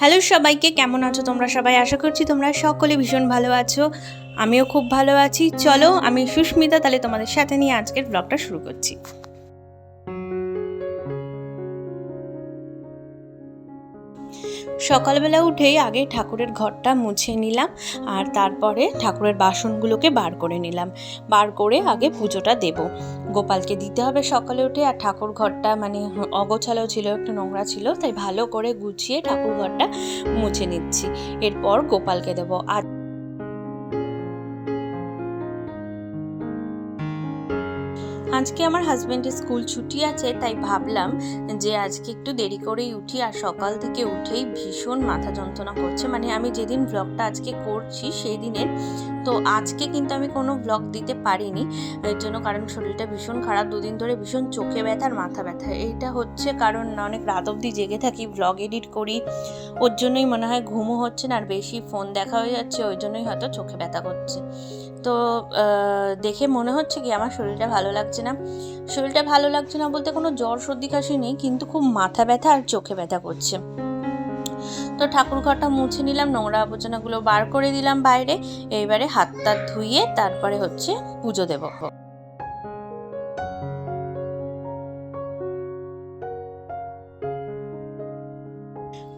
Hello সবাইকে, কেমন আছো তোমরা সবাই? আশা করছি তোমরা সকলে ভীষণ ভালো আছো। আমিও খুব ভালো আছি। চলো আমি সুস্মিতা, তাহলে তোমাদের সাথে নিয়ে আজকের ব্লগটা শুরু করছি। সকালবেলা উঠেই আগে ঠাকুরের ঘরটা মুছে নিলাম আর তারপরে ঠাকুরের বাসনগুলোকে বার করে নিলাম। বার করে আগে পুজোটা দেব। গোপালকে দিতে হবে সকালে উঠে আর ঠাকুর ঘরটা মানে অগোছালো ছিল, একটু নোংরা ছিল, তাই ভালো করে গুছিয়ে ঠাকুর ঘরটা মুছে নিচ্ছি। এরপর গোপালকে দেবো। আর আজকে আমার হাজব্যান্ডের স্কুল ছুটি আছে, তাই ভাবলাম যে আজকে একটু দেরি করেই উঠি আর সকাল থেকে উঠেই ভীষণ মাথা যন্ত্রণা করছে। মানে আমি যেদিন ব্লগটা আজকে করছি সেই দিনের তো আজকে কিন্তু আমি কোনো ব্লগ দিতে পারিনি। এর জন্য কারণ শরীরটা ভীষণ খারাপ, দুদিন ধরে ভীষণ চোখে ব্যথা আর মাথা ব্যথা। এইটা হচ্ছে কারণ অনেক রাত অবধি জেগে থাকি ব্লগ এডিট করি, ওর জন্যই মনে হয় ঘুমও হচ্ছে না আর বেশি ফোন দেখা হয়ে যাচ্ছে, ওই জন্যই হয়তো চোখে ব্যথা করছে। তো দেখে মনে হচ্ছে কি আমার শরীরটা ভালো লাগছে না। শরীরটা ভালো লাগছে না বলতে কোনো জ্বর, সর্দি, কাশি নেই, কিন্তু খুব মাথা ব্যথা আর চোখে ব্যথা করছে। তো ঠাকুর ঘরটা মুছে নিলাম, নোংরা আবর্জনাগুলো বার করে দিলাম বাইরে। এইবারে হাত টাত ধুইয়ে তারপরে হচ্ছে পুজো দেবো।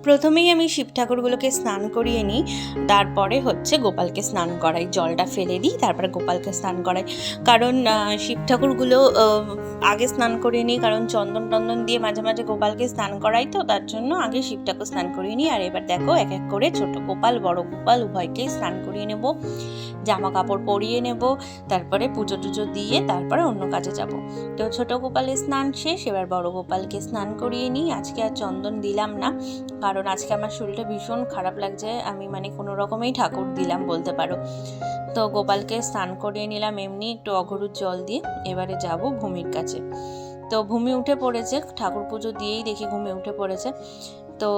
প্রথমেই আমি শিব ঠাকুরগুলোকে স্নান করিয়ে নিই, তারপরে হচ্ছে গোপালকে স্নান করাই, জলটা ফেলে দিই, তারপরে গোপালকে স্নান করাই। কারণ শিব ঠাকুরগুলো আগে স্নান করিয়ে নিই, কারণ চন্দন টন্দন দিয়ে মাঝে মাঝে গোপালকে স্নান করাই তো, তার জন্য আগে শিব ঠাকুর স্নান করিয়ে নিই। আর এবার দেখো, এক এক করে ছোট গোপাল, বড় গোপাল উভয়কেই স্নান করিয়ে নেব। জামা কাপড় পরিয়ে নেব, তারপরে পুজো টুজো দিয়ে তারপরে অন্য কাজে যাব। তো ছোট গোপালের স্নান শেষ, এবার বড় গোপালকে স্নান করিয়ে নিই। আজকে আর চন্দন দিলাম না কারণ আজকে আমার শরীরটা ভীষণ খারাপ লাগছে। আমি মানে কোনো রকমেই ঠাকুর দিলাম বলতে পারো। তো গোপালকে স্নান করিয়ে নিলাম এমনি একটু অঘরুর জল দিয়ে। এবারে যাব ভূমির কাছে। তো ভূমি উঠে পড়েছে, ঠাকুর পুজো দিয়েই দেখি ঘুমে উঠে পড়েছে। তো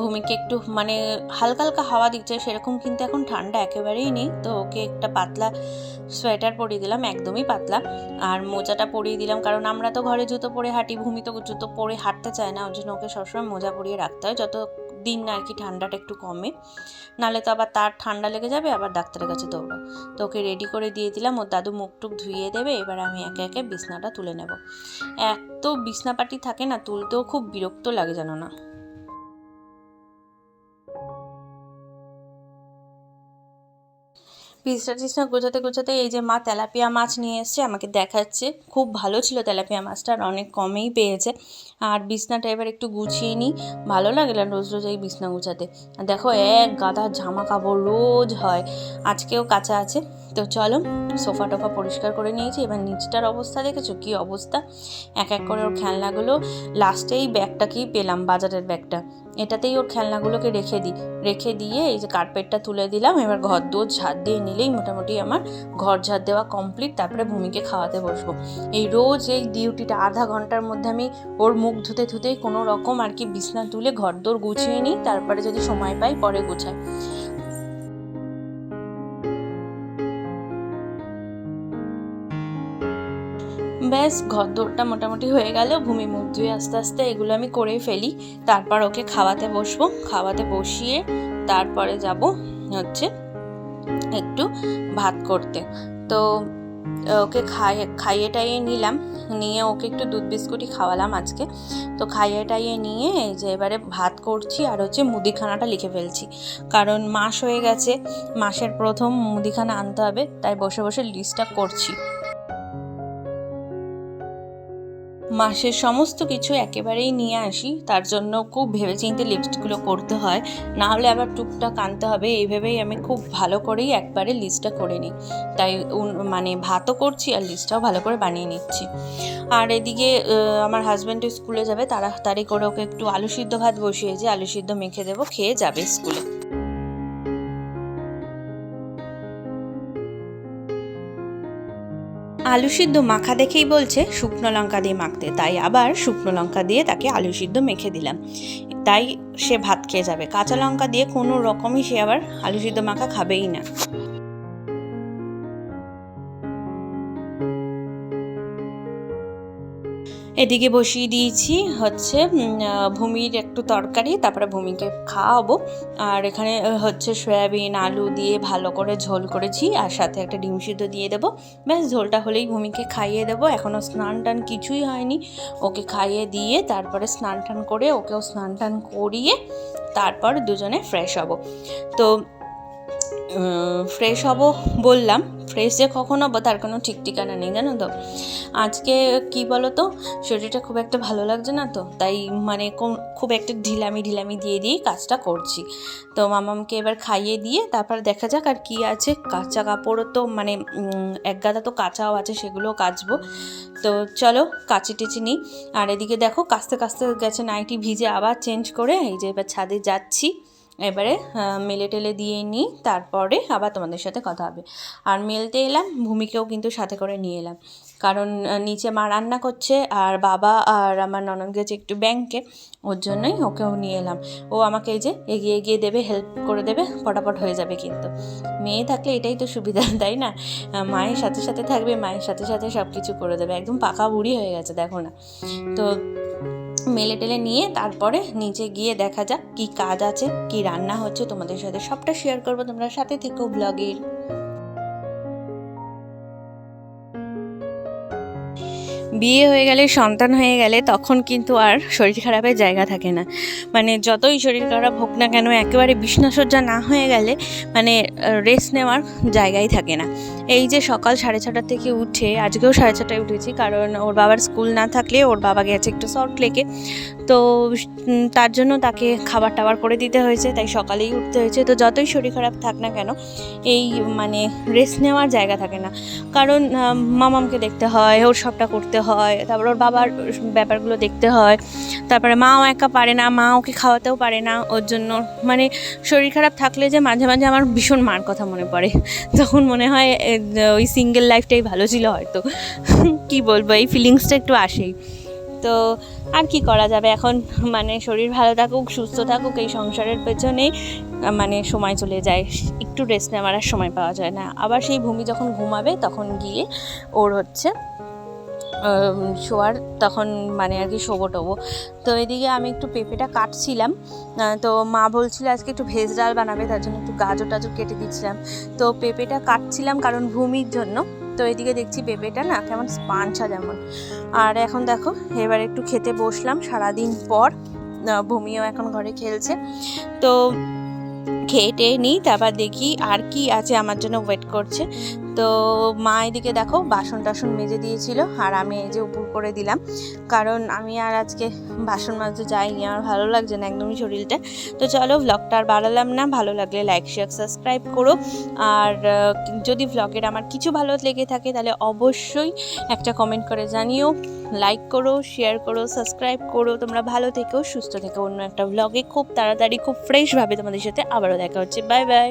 ভূমিকে একটু মানে হালকা হালকা হাওয়া দিচ্ছে, সেরকম কিন্তু এখন ঠান্ডা একেবারেই নেই। তো ওকে একটা পাতলা সোয়েটার পরিয়ে দিলাম, একদমই পাতলা। আর মোজাটা পরিয়ে দিলাম, কারণ আমরা তো ঘরে জুতো পরে হাঁটি, ভূমি তো জুতো পরে হাঁটতে চায় না, ওর জন্য ওকে সবসময় মোজা পরিয়ে রাখতে হয়, যত দিন না আর কি ঠান্ডাটা একটু কমে। নাহলে তো আবার তার ঠান্ডা লেগে যাবে, আবার ডাক্তারের কাছে দৌড়ো। তো ওকে রেডি করে দিয়ে দিলাম, ওর দাদু মুখ টুক ধুইয়ে দেবে, এবার আমি একে একে বিছনাটা তুলে নেব। এত বিছনাপাটি থাকে না, তুলতেও খুব বিরক্ত লাগে জানো না। পিসটা টিসটা গোছাতে গোছাতে এই যে মা তেলাপিয়া মাছ নিয়ে এসছে, আমাকে দেখাচ্ছে। খুব ভালো ছিল তেলাপিয়া মাছটা, আর অনেক কমেই পেয়েছে। আর বিছনাটা এবার একটু গুছিয়ে নিই। ভালো লাগে না রোজ রোজ এই বিছনা গুছাতে। আর দেখো এক গাদা জামা কাপড় রোজ হয়। আজকেও কাঁচা আছে। তো চলো, সোফা টোফা পরিষ্কার করে নিয়েছি। এবার নিচটার অবস্থা দেখেছ? কি অবস্থা? এক এক করে ওর খেলনাগুলো লাস্টেই ব্যাগটাকেই পেলাম, বাজারের ব্যাগটা। এটাতেই ওর খেলনাগুলোকে রেখে দিই। রেখে দিয়ে এই যে কার্পেটটা তুলে দিলাম। এবার ঘর দোর ঝাড় দিয়ে নিলেই মোটামুটি আমার ঘর ঝাড় দেওয়া কমপ্লিট তারপরে ভূমিকে খাওয়াতে বসবো। এই রোজ এই ডিউটিটা আধা ঘণ্টার মধ্যে আমি ওর মুখ ধুতে ধুতেই কোনো রকম আর কি বিছনা তুলে ঘর দোর গুছিয়ে নিই, তারপরে যদি সময় পাই পরে গুছাই। ব্যাস, ঘর দৌড়টা মোটামুটি হয়ে গেল। ভূমি মুখ ধুয়ে আস্তে আস্তে এগুলো আমি করে ফেলি। তারপর ওকে খাওয়াতে বসবো। খাওয়াতে বসিয়ে তারপরে যাব হচ্ছে একটু ভাত করতে। তো ওকে খাইয়ে খাইয়ে টাইয়ে নিলাম। নিয়ে ওকে একটু দুধ বিস্কুটই খাওয়ালাম আজকে। তো খাইয়ে টাইয়ে নিয়ে যে এবারে ভাত করছি আর হচ্ছে মুদিখানাটা লিখে ফেলছি। কারণ মাস হয়ে গেছে, মাসের প্রথম মুদিখানা আনতে হবে, তাই বসে বসে লিস্টটা করছি। মাসের সমস্ত কিছু একেবারেই নিয়ে আসি। তার জন্য খুব ভেবেচিন্তে লিস্টগুলো করতে হয়। না হলে আবার টুকটাক আনতে হবে। এইভাবেই আমি খুব ভালো করেই একবারে লিস্টটা করে নিই। তাই মানে ভাতও করছি আর লিস্টটাও ভালো করে বানিয়ে নিচ্ছি। আর এদিকে আমার হাজব্যান্ডও স্কুলে যাবে। তাড়াতাড়ি করে ওকে একটু আলু সিদ্ধ ভাত বসিয়েছি আলু সিদ্ধ মেখে দেবো, খেয়ে যাবে স্কুলে আলু সিদ্ধ মাখা দেখেই বলছে, শুকনো লঙ্কা দিয়ে মাখতে। তাই আবার শুকনো লঙ্কা দিয়ে তাকে আলু সিদ্ধ মেখে দিলাম। তাই সে ভাত খেয়ে যাবে। কাঁচা লঙ্কা দিয়ে কোনো রকমই সে আবার আলু সিদ্ধ মাখা খাবেই না। এদিকে বসিয়ে দিয়েছি হচ্ছে ভূমির একটু তরকারি, তারপরে ভূমিকে খাওয়াবো। আর এখানে হচ্ছে সয়াবিন, আলু দিয়ে ভালো করে ঝোল করেছি, আর সাথে একটা ডিম সিদ্ধ দিয়ে দেবো। ব্যাস, ঝোলটা হলেই ভূমিকে খাইয়ে দেবো। এখনও স্নান টান কিছুই হয়নি। ওকে খাইয়ে দিয়ে তারপরে স্নান টান করে ওকেও স্নান টান করিয়ে তারপর দুজনে ফ্রেশ হব। তো ফ্রেশ হব বললাম। ফ্রেশ যে কখন হব তার কোনো ঠিক ঠিকানা নেই, জানো তো। আজকে কি বলো তো শরীরটা খুব একটা ভালো লাগছে না তো, তাই মানে খুব একটা ঢিলামি ঢিলামি দিয়ে দিয়েই কাজটা করছি। তো মামামকে এবার খাইয়ে দিয়ে তারপর দেখা যাক আর কি আছে। কাঁচা কাপড়ও তো মানে এক গাদা তো কাঁচাও আছে, সেগুলোও কাচবো। তো চলো, কাচি টেচি নিই। আর এদিকে দেখো কাচতে কাচতে গেছে নাইটি ভিজে আবার চেঞ্জ করে, এই যে এবার ছাদে যাচ্ছি। এবারে মেলে টেলে দিয়ে নিই, তারপরে আবার তোমাদের সাথে কথা হবে। আর মেলতে এলাম, ভূমিকেও কিন্তু সাথে করে নিয়ে এলাম। কারণ নিচে মা রান্না করছে, আর বাবা আর আমার ননদ গেছে একটু ব্যাংকে, ওর জন্যই ওকেও নিয়ে এলাম। ও আমাকে এই যে এগিয়ে এগিয়ে দেবে, হেল্প করে দেবে, ফটাফট হয়ে যাবে কিন্তু। মেয়ে থাকলে এটাই তো সুবিধা, তাই না? মায়ের সাথে সাথে থাকবে, মায়ের সাথে সাথে সব কিছু করে দেবে। একদম পাকা বুড়ি হয়ে গেছে, দেখো না। তো মেলে টেলে নিয়ে তারপরে নিচে গিয়ে দেখা যাক কি কাজ আছে, কি রান্না হচ্ছে। তোমাদের সাথে সবটা শেয়ার করব। তোমরা সাথে থেকো ব্লগের বিয়ে হয়ে গেলে, সন্তান হয়ে গেলে তখন কিন্তু আর শরীর খারাপের জায়গা থাকে না। মানে যতই শরীর খারাপ হোক না কেন, একেবারে বিছনাসজ্জা না হয়ে গেলে মানে রেস্ট নেওয়ার জায়গাই থাকে না। এই যে সকাল সাড়ে ছটার থেকে উঠে, আজকেও সাড়ে ছটায় উঠেছি, কারণ ওর বাবার স্কুল না থাকলে ওর বাবা গেছে একটু সল্ট লেকে তো তার জন্য তাকে খাবার টাবার করে দিতে হয়েছে, তাই সকালেই উঠতে হয়েছে। তো যতই শরীর খারাপ থাক না কেন, এই মানে রেস্ট নেওয়ার জায়গা থাকে না। কারণ মামামকে দেখতে হয়, ওর সবটা করতে হয়, তারপর ওর বাবার ব্যাপারগুলো দেখতে হয়, তারপরে মাও একা পারে না, মা ওকে খাওয়াতেও পারে না, ওর জন্য মানে শরীর খারাপ থাকলে যে মাঝে মাঝে আমার ভীষণ মার কথা মনে পড়ে। তখন মনে হয় ওই সিঙ্গেল লাইফটাই ভালো ছিল হয়তো। কি বলব, এই ফিলিংসটা একটু আসেই। তো আর কি করা যাবে এখন? মানে শরীর ভালো থাকুক, সুস্থ থাকুক, এই সংসারের পেছনেই মানে সময় চলে যায়। একটু রেস্ট নেওয়ার আর সময় পাওয়া যায় না। আবার সেই ভূমি যখন ঘুমাবে, তখন গিয়ে ওর হচ্ছে শোয়ার তখন মানে আর কি শোবো টোবো। তো এদিকে আমি একটু পেঁপেটা কাটছিলাম। তো মা বলছিল আজকে একটু ভেজ ডাল বানাবে, তার জন্য একটু গাজর টাজর কেটে দিচ্ছিলাম। তো পেঁপেটা কাটছিলাম কারণ ভূমির জন্য। তো এদিকে দেখছি পেঁপেটা না কেমন স্পাঞ্চা যেমন। আর এখন দেখো, এবার একটু খেতে বসলাম সারাদিন পর। ভূমিও এখন ঘরে খেলছে। তো খেয়ে টেয়ে নিই, তারপর দেখি আর কি আছে, আমার জন্য ওয়েট করছে। তো মা এদিকে দেখো বাসন টাসন মেজে দিয়েছিল, আর আমি এই যে উপর করে দিলাম। কারণ আমি আর আজকে বাসন মাজতে যাইনি, আমার ভালো লাগছে না একদমই শরীরটা। তো চলো ভ্লগটা আর বাড়ালাম না, ভালো লাগলে লাইক শেয়ার সাবস্ক্রাইব করো। আর যদি ভ্লগের আমার কিছু ভালো লেগে থাকে তাহলে অবশ্যই একটা কমেন্ট করে জানিও। লাইক করো শেয়ার করো সাবস্ক্রাইব করো। তোমরা ভালো থেকো, সুস্থ থেকো। অন্য একটা ভ্লগে খুব তাড়াতাড়ি, খুব ফ্রেশভাবে তোমাদের সাথে আবারও দেখা হচ্ছে। Bye bye